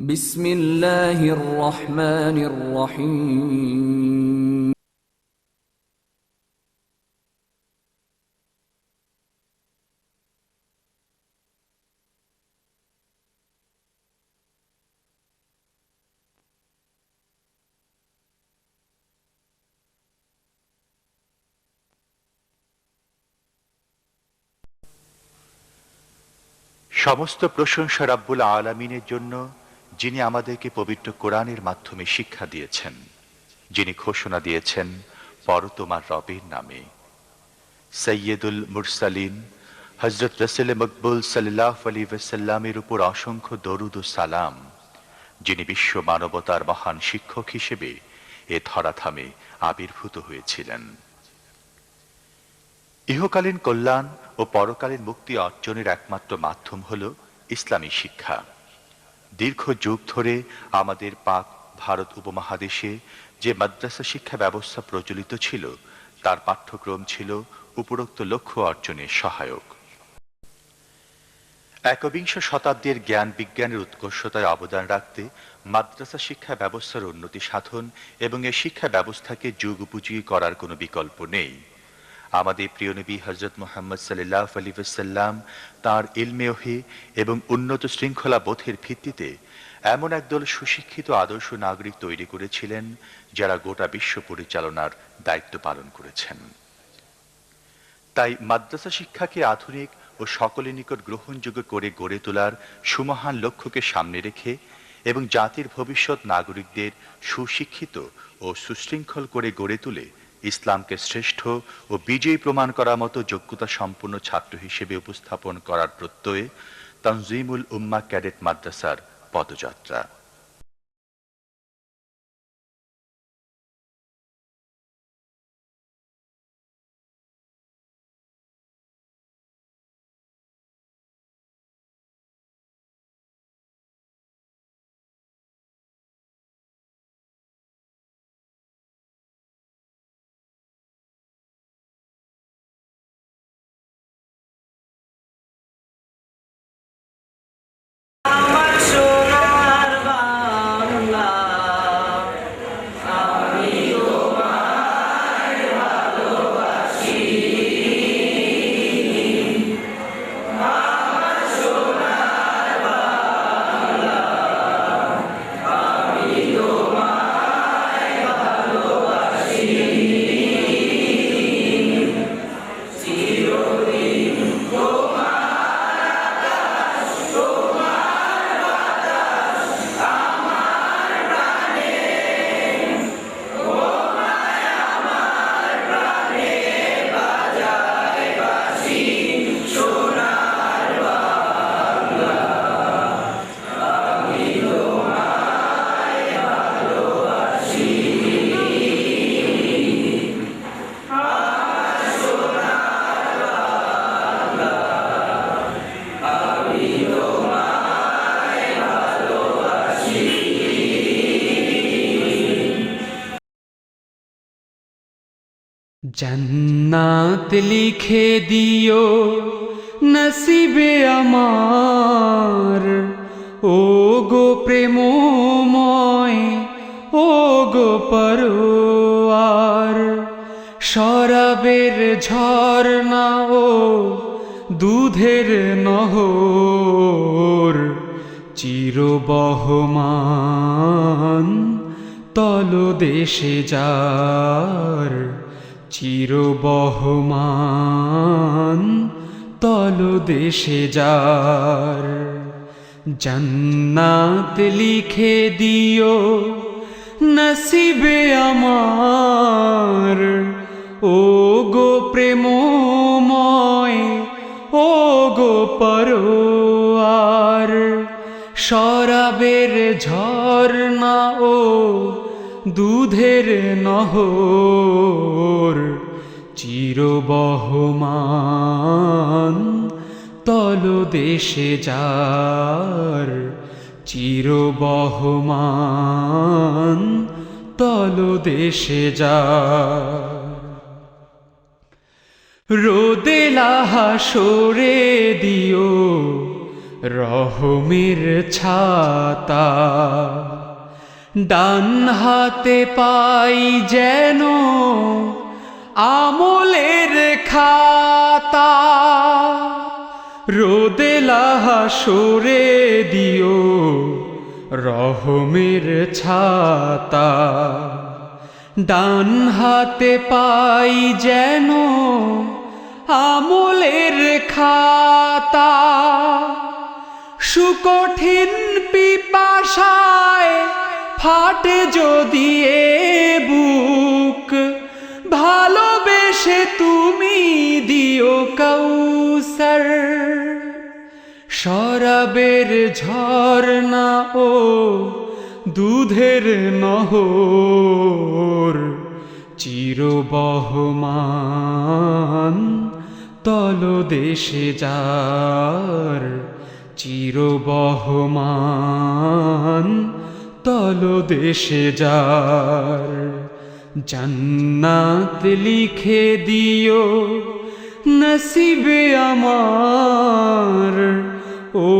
বিসমিল্লাহির রহমানির রহিম। সমস্ত প্রশংসা রাব্বুল আলমিনের জন্য যিনি আমাদেরকে পবিত্র কোরআনের মাধ্যমে শিক্ষা দিয়েছেন, যিনি ঘোষণা দিয়েছেন, পর তোমার রবের নামে। সৈয়দুল মুরসালিন হজরত রসেল মকবুল সাল্লাহ আলী ওসাল্লামের উপর অসংখ্য দরুদ ও সালাম, যিনি বিশ্ব মানবতার মহান শিক্ষক হিসেবে এ ধরাধামে আবির্ভূত হয়েছিলেন। ইহকালীন কল্যাণ ও পরকালীন মুক্তি অর্জনের একমাত্র মাধ্যম হল ইসলামী শিক্ষা। দীর্ঘ যুগ ধরে আমাদের পাক ভারত উপমহাদেশে যে মাদ্রাসা শিক্ষা ব্যবস্থা প্রচলিত ছিল, তার পাঠ্যক্রম ছিল উপরোক্ত লক্ষ্য অর্জনের সহায়ক। একবিংশ শতাব্দীর জ্ঞান বিজ্ঞানের উৎকর্ষতায় অবদান রাখতে মাদ্রাসা শিক্ষা ব্যবস্থার উন্নতি সাধন এবং এই শিক্ষা ব্যবস্থাকে যুগ উপযোগী করার কোনো বিকল্প নেই। আমাদের প্রিয় নবী হজরত মোহাম্মদ সাল্লাহ আলী সাল্লাম তাঁর ইলমেওহি এবং উন্নত শৃঙ্খলা বোধের ভিত্তিতে এমন একদল সুশিক্ষিত আদর্শ নাগরিক তৈরি করেছিলেন, যারা গোটা বিশ্ব পরিচালনার দায়িত্ব পালন করেছেন। তাই মাদ্রাসা শিক্ষাকে আধুনিক ও সকলের নিকট গ্রহণযোগ্য করে গড়ে তোলার সুমহান লক্ষ্যকে সামনে রেখে এবং জাতির ভবিষ্যৎ নাগরিকদের সুশিক্ষিত ও সুশৃঙ্খল করে গড়ে তুলে ইসলামকে শ্রেষ্ঠ ও বিজয়ী প্রমাণ করার মতো যোগ্যতা সম্পন্ন ছাত্র হিসেবে উপস্থাপন করার প্রত্যয়ে তনজিমুল উম্মা ক্যাডেট মাদ্রাসার পদযাত্রা। জন্নাত লিখে দিও নসিবে আমার। ও গো প্রেমময় ও গো পরোয়ার, শরাবের ঝর্ণা ও দুধের নহর, চিরবহমান তলদেশে যার। চিরবহমান তলদেশে যার। জন্নাত লিখে দিও নসিবে আমার। ও গো প্রেমময় ও গো পরোয়ার, শরাবের ঝর্ণা ও দুধের নহর। চিরবহমান তলদেশে যার চিরবহমান তলদেশে যার। রোদেলা হাসরে দিও রহমের ছাতা। ডান হাতে পাই যেন আমলের খাতা রোদেলাহা সরে দিও রহমের ছাতা। ডান হাতে পাই যেন আমলের খাতা। সুকঠিন পিপাসায় ফাটে যদি এ দিও কৌসর, শরাবের ঝর্ণা ও দুধের নহর, চিরবহমান তলদেশে যার, চিরবহমান তলদেশে যার। জান্নাত লিখে দিও নসিবে আমার। ও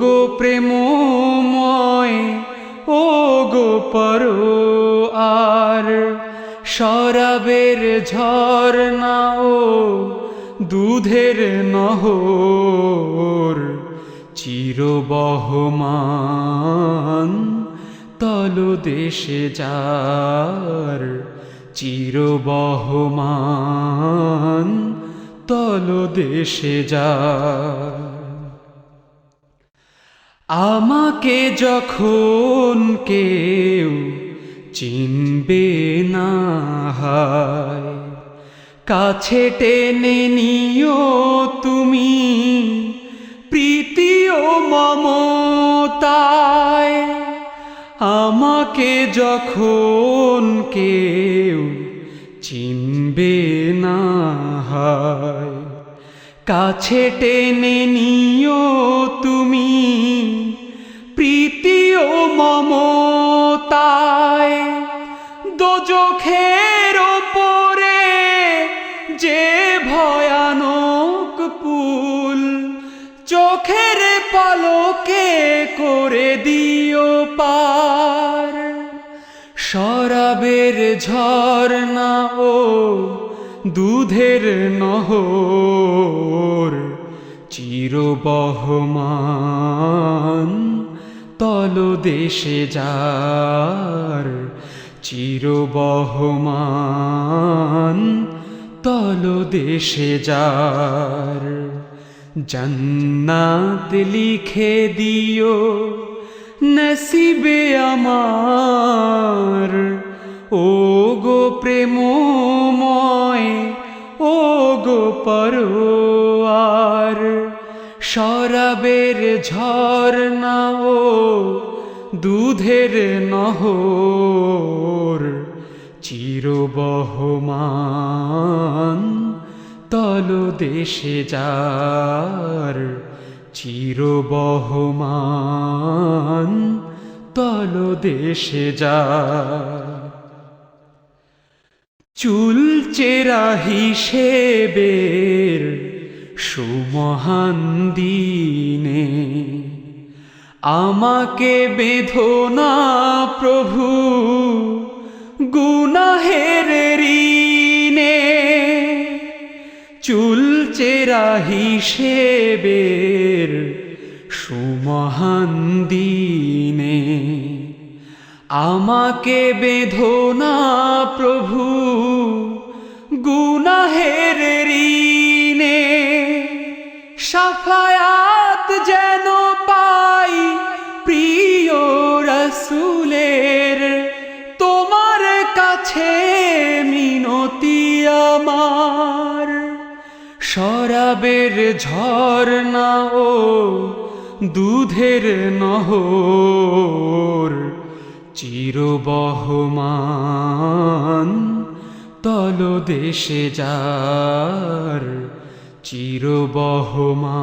গো প্রেমময় ও গো পরো আর শরাবের ঝর্ণা ও দুধের নহর, চিরবহমান তলদেশে যার, চিরবহমান তলদেশে যার আমাকে যখন কেউ চিনবে না হয়, কাছে টেনে নিও তুমি প্রীতি ও মমতায়। আমাকে যখন কেউ চিনবে না হয়। কাছে টেনে নিও তুমি প্রীতি ও মমতায়। দোজখের ওপরে যে ভয়ানক পুল চোখের পালকে করে শরাবের ঝর্ণা ও দুধের নহর, চিরবহমান তলদেশে যার, চিরবহমান তলদেশে যার। জান্নাত লিখে দিও, নসিবে আমার ও গো প্রেমময় ও গো পরোয়ার, শরাবের ঝর্ণা ও দুধের নহর, চিরবহমান তলদেশে যার, চিরবহমান তলদেশে যার। চুল চেরা হিসেবের সুমহান দিনে আমাকে বেধনা প্রভু গুনাহের ঋণে। চুল চেরা হিসেবের সুমহান দিনে আমাকে বেধনা প্রভু, গুনাহের ঋণে। সাফায়াত যেন পাই প্রিয় রসুলের, তোমার কাছে মিনতি আমার। শরাবের ঝর্ণা ও দুধের নহর চিরবহমান তলদেশে যার চিরবহমান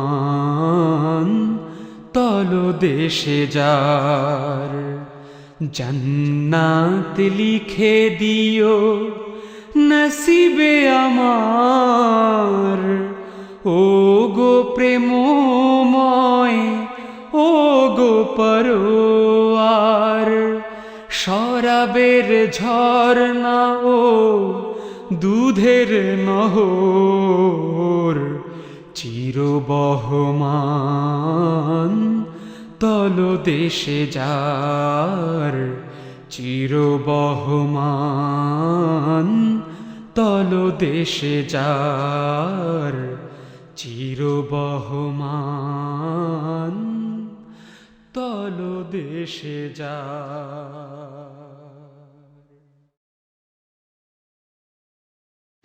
তলদেশে যার জান্নাত লিখে দিও নসিবে আমার। ও গো প্রেমময় গো পরোয়ার শরাবের ঝর্ণা ও দুধের নহর চিরবহমান তলদেশে যার চিরবহমান তলদেশে যার চিরবহমান তলদেশে যার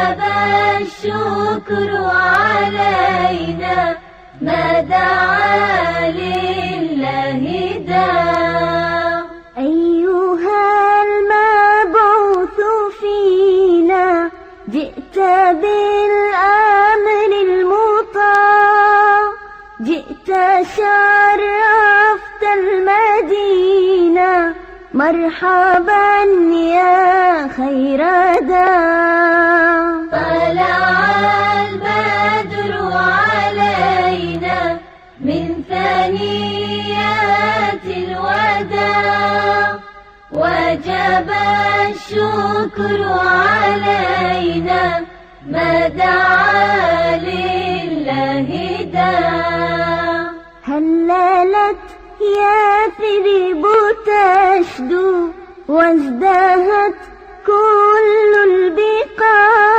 وجب الشكر علينا ما دعا لله داع أيها المبعوث فينا جئت بالأمر المطاع. جئت شرفت المدينة. مرحبا يا خير داع وجب الشكر علينا ما دعا لله داع. هللت يثرب تشدو وازدهت كل البقاع.